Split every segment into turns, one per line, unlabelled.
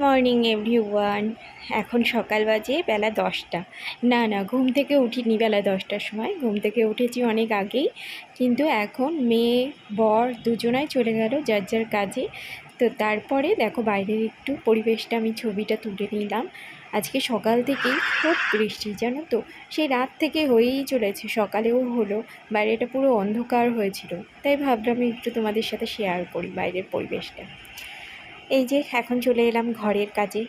Morning, everyone. এখন সকাল বাজে, বেলা দশটা। না না, ঘুম থেকে উঠিনি বেলা দশটার সময়। ঘুম থেকে উঠেছি অনেক আগেই। কিন্তু এখন মেয়ে, বর দুজনাই চলে গেল যার যার কাজে। তো তারপরে দেখো বাইরের একটু পরিবেশটা, আমি ছবিটা তুলে নিলাম। আজকে সকাল থেকেই খুব বৃষ্টি, জানো তো? সেই রাত থেকে হয়েই চলেছে, সকালেও হলো। বাইরেটা পুরো অন্ধকার হয়েছিল। তাই ভাবলাম একটু তোমাদের সাথে শেয়ার করি বাইরের পরিবেশটা। এই যে এখন চলে এলাম ঘরের কাজে।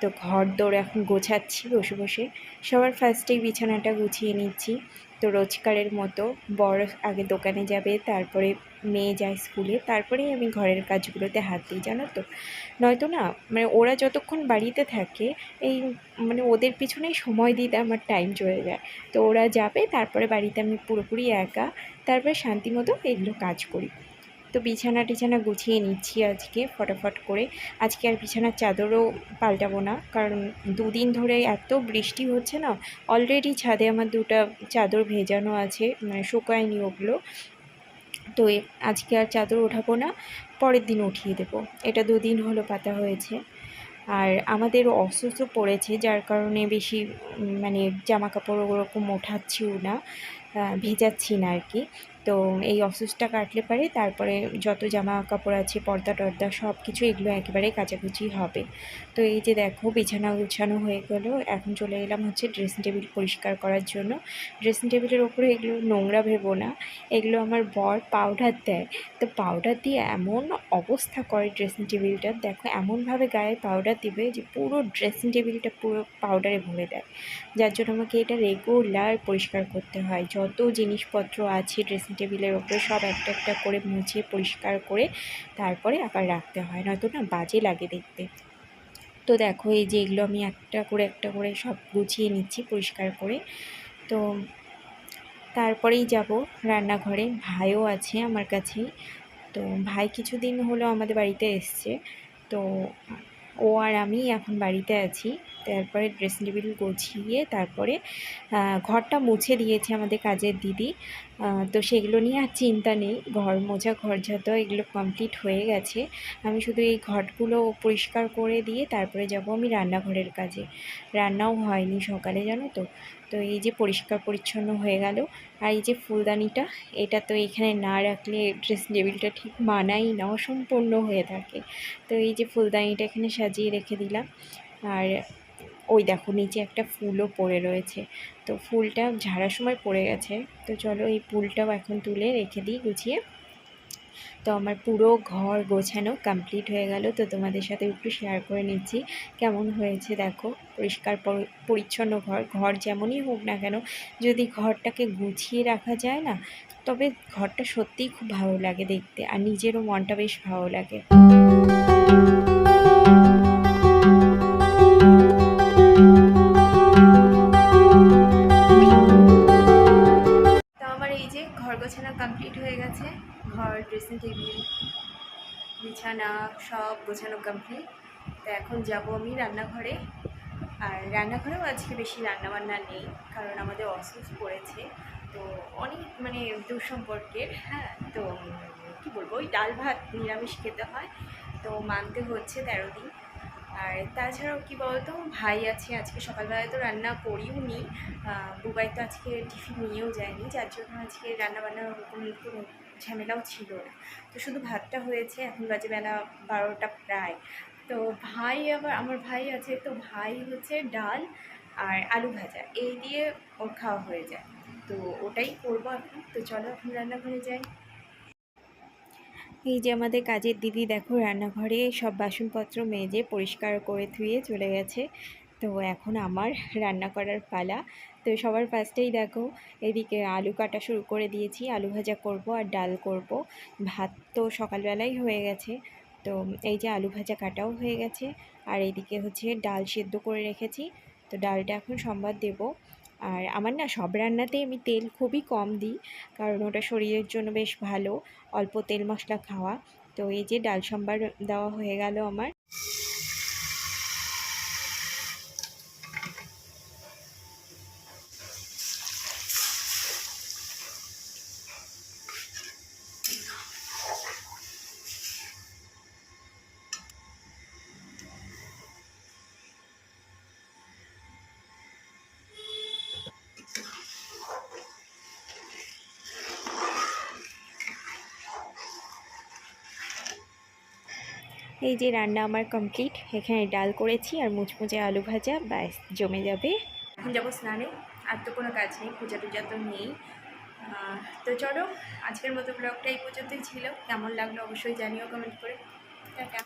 তো ঘর দৌড় এখন গোছাচ্ছি বসে বসে। সবার ফার্স্টেই বিছানাটা গুছিয়ে নিচ্ছি। তো রোজকারের মতো বড় আগে দোকানে যাবে, তারপরে মেয়ে যায় স্কুলে তারপরেই আমি ঘরের কাজগুলোতে হাত দিই, জানো তো? নয়তো না মানে ওরা যতক্ষণ বাড়িতে থাকে, এই মানে ওদের পিছনেই সময় দিতে আমার টাইম চলে যায়। তো ওরা যাবে, তারপরে বাড়িতে আমি পুরোপুরি একা, তারপরে শান্তি মতো এগুলো কাজ করি। তো বিছানা টিছানা গুছিয়ে নিচ্ছি আজকে ফটাফট করে। আজকে আর বিছানার চাদরও পাল্টাবো না, কারণ দুদিন ধরে এত বৃষ্টি হচ্ছে না অলরেডি ছাদে আমার দুটো চাদর ভেজানো আছে মানে শুকায়নি ওগুলো। তো আজকে আর চাদর ওঠাবো না, পরের দিন উঠিয়ে দেবো। এটা দুদিন হলো পাতা হয়েছে। আর আমাদের অসুস্থ পড়েছে, যার কারণে বেশি মানে জামা কাপড় ওরকম ওঠাচ্ছিও না ভেজাচ্ছি না আর কি। তো এই অসুস্থটা কাটলে পারে, তারপরে যত জামা কাপড় আছে, পর্দা টর্দা সব কিছু এগুলো একেবারে কাচাকুচি হবে। তো এই যে দেখো, বিছানা গুছানো হয়ে গেলো, এখন চলে এলাম হচ্ছে ড্রেসিং টেবিল পরিষ্কার করার জন্য। ড্রেসিং টেবিলের ওপরে এগুলো নোংরা ভেবো না, এগুলো আমার বর পাউডার দেয়। তো পাউডার দিয়ে এমন অবস্থা করে ড্রেসিং টেবিলটা দেখো এমনভাবে গায়ে পাউডার দিবে যে পুরো ড্রেসিং টেবিলটা পুরো পাউডারে ভরে দেয়। যার জন্য আমাকে এটা রেগুলার পরিষ্কার করতে হয়। যত জিনিসপত্র আছে ড্রেসিং টেবিলের ওপরে সব একটা একটা করে মুছে পরিষ্কার করে তারপরে আবার রাখতে হয়, নয়তো না বাজে লাগে দেখতে। তো দেখো এই যে এগুলো আমি একটা করে একটা করে সব গুছিয়ে নিচ্ছি পরিষ্কার করে। তো তারপরেই যাব রান্নাঘরে, ভাইও আছে আমার কাছেই তো ভাই কিছুদিন হলো আমাদের বাড়িতে এসছে। তো ও আর আমি এখন বাড়িতে আছি। তারপরে ড্রেসিং টেবিল গুছিয়ে তারপরে ঘরটা মুছে দিয়েছে আমাদের কাজের দিদি। তো সেগুলো নিয়ে আর চিন্তা নেই। ঘর মোছা, ঘর ঝাঁটা এগুলো কমপ্লিট হয়ে গেছে। আমি শুধু এই ঘরগুলো পরিষ্কার করে দিয়ে তারপরে যাব আমি রান্নাঘরের কাজে। রান্নাও হয়নি সকালে, জানো তো। তো এই যে পরিষ্কার পরিচ্ছন্ন হয়ে গেল। আর এই যে ফুলদানিটা, এটা তো এখানে না রাখলে ড্রেসিং টেবিলটা ঠিক মানাই না, অসম্পূর্ণ হয়ে থাকে। তো এই যে ফুলদানিটা এখানে সাজিয়ে রেখে দিলাম। আর ওই দেখো নিচে একটা ফুলও পড়ে রয়েছে। তো ফুলটা ঝাড়ার সময় পড়ে গেছে। তো চলো এই ফুলটাও এখন তুলে রেখে দিই গুছিয়ে। তো আমার পুরো ঘর গোছানো কমপ্লিট হয়ে গেল। তো তোমাদের সাথে একটু শেয়ার করে নিচ্ছি কেমন হয়েছে দেখো। পরিষ্কার পরি- পরিচ্ছন্ন ঘর ঘর যেমনই হোক না কেন, যদি ঘরটাকে গুছিয়ে রাখা যায় না, তবে ঘরটা সত্যিই খুব ভালো লাগে দেখতে। আর নিজেরও মনটা বেশ ভালো লাগে। গেছে ঘর ড্রেসিং টেবিল বিছানা, সব গোছানো কমপ্লিট তো এখন যাব আমি রান্নাঘরে। আর রান্নাঘরেও আজকে বেশি রান্নাবান্না নেই, কারণ আমাদের অসুস্থ পড়েছে। তো অনেক মানে দুঃসম্পর্কের হ্যাঁ? তো কী বলব? ওই ডাল ভাত নিরামিষ খেতে হয়। তো মানতে হচ্ছে তেরো দিন। আর তাছাড়াও কি বলতো, ভাই আছে, আজকে সকালবেলায় তো রান্না করিও নি। বুবাই তো আজকে টিফিন নিয়েও যায়নি, যার জন্য আজকে রান্নাবান্নার ওরকম কোনো ঝামেলাও ছিল না। তো শুধু ভাতটা হয়েছে, এখন বাজে বেলা বারোটা প্রায়। তো ভাই আবার, আমার ভাই আছে, তো ভাই হচ্ছে ডাল আর আলু ভাজা, এই দিয়ে ওর খাওয়া হয়ে যায়। তো ওটাই করব এখন। তো চলো এখন রান্নাঘরে যাই। এই যে আমাদের কাজের দিদি দেখো রান্নাঘরে সব বাসনপত্র মেজে পরিষ্কার করে ধুয়ে চলে গেছে। তো এখন আমার রান্না করার পালা। তো সবার ফার্স্টেই দেখো, এদিকে আলু কাটা শুরু করে দিয়েছি। আলু ভাজা করব আর ডাল করব। ভাত তো সকালবেলাই হয়ে গেছে। তো এই যে আলু ভাজা কাটাও হয়ে গেছে। আর এইদিকে হচ্ছে ডাল সেদ্ধ করে রেখেছি। তো ডালটা এখন সম্বাদ দেব। আর আমার না সব রান্নাতেই আমি তেল খুবই কম দিই, কারণ ওটা শরীরের জন্য বেশ ভালো, অল্প তেল মশলা খাওয়া। তো এই যে ডাল সম্বার দেওয়া হয়ে গেল আমার। এই যে রান্না আমার কমপ্লিট এখানে ডাল করেছি আর মুচমুচে আলু ভাজা, ব্যাস, জমে যাবে। এখন যাব স্নানে। আর তো কোনো কাজ নেই পূজা টুজা তো নেই। তো চলো, আজকের মতো ব্লগটা এই পর্যন্তই ছিল। কেমন লাগল অবশ্যই জানিও কমেন্ট করে।